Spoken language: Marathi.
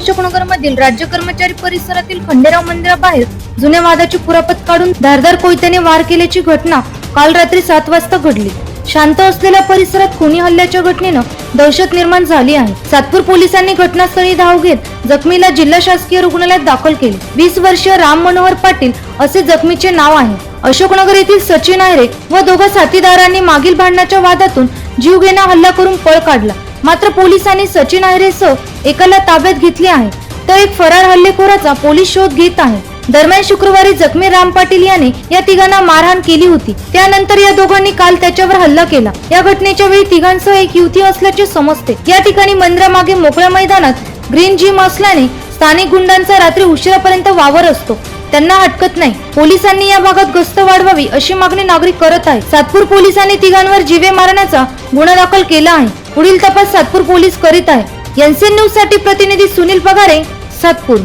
अशोकनगर मधील राज्य कर्मचारी परिसरातील खंडेराव मंदिराबाहेर जुन्या वादाची कुरापत काढून धारदार कोयत्याने वार केल्याची घटना काल रात्री सात वाजता घडली. शांत असलेल्या परिसरात खुनी हल्ल्याच्या घटनेनं दहशत निर्माण झाली आहे. सातपूर पोलिसांनी घटनास्थळी धाव घेत जखमीला जिल्हा शासकीय रुग्णालयात दाखल केले. वीस वर्षीय राम मनोहर पाटील असे जखमीचे नाव आहे. अशोकनगर येथील सचिन आयरे व दोघा साथीदारांनी मागील भांडणाच्या वादातून जीवघेणा हल्ला करून पळ काढला. मात्र पोलिसांनी सचिन आयरेसह एकाला ताब्यात घेतले आहे. तर एक फरार हल्लेखोराचा पोलीस शोध घेत आहे. दरम्यान शुक्रवारी जखमी राम पाटील याने या तिघांना मारहाण केली होती. त्यानंतर या दोघांनी काल त्याच्यावर हल्ला केला. या घटनेच्या वेळी तिघांसह एक युवती असल्याचे समजते. या ठिकाणी मंदिरामागे मोकळ्या मैदानात ग्रीन जिम असल्याने स्थानिक गुंडांचा रात्री उशिरापर्यंत वावर असतो. त्यांना हटकत नाही. पोलिसांनी या भागात गस्त वाढवावी अशी मागणी नागरिक करत आहे सातपूर पोलिसांनी तिघांवर जीवे मारण्याचा गुन्हा दाखल केला आहे. पुढील तपास सातपूर पोलीस करीत आहे. एनसीएन न्यूजसाठी प्रतिनिधी सुनील पगारे सातपूर.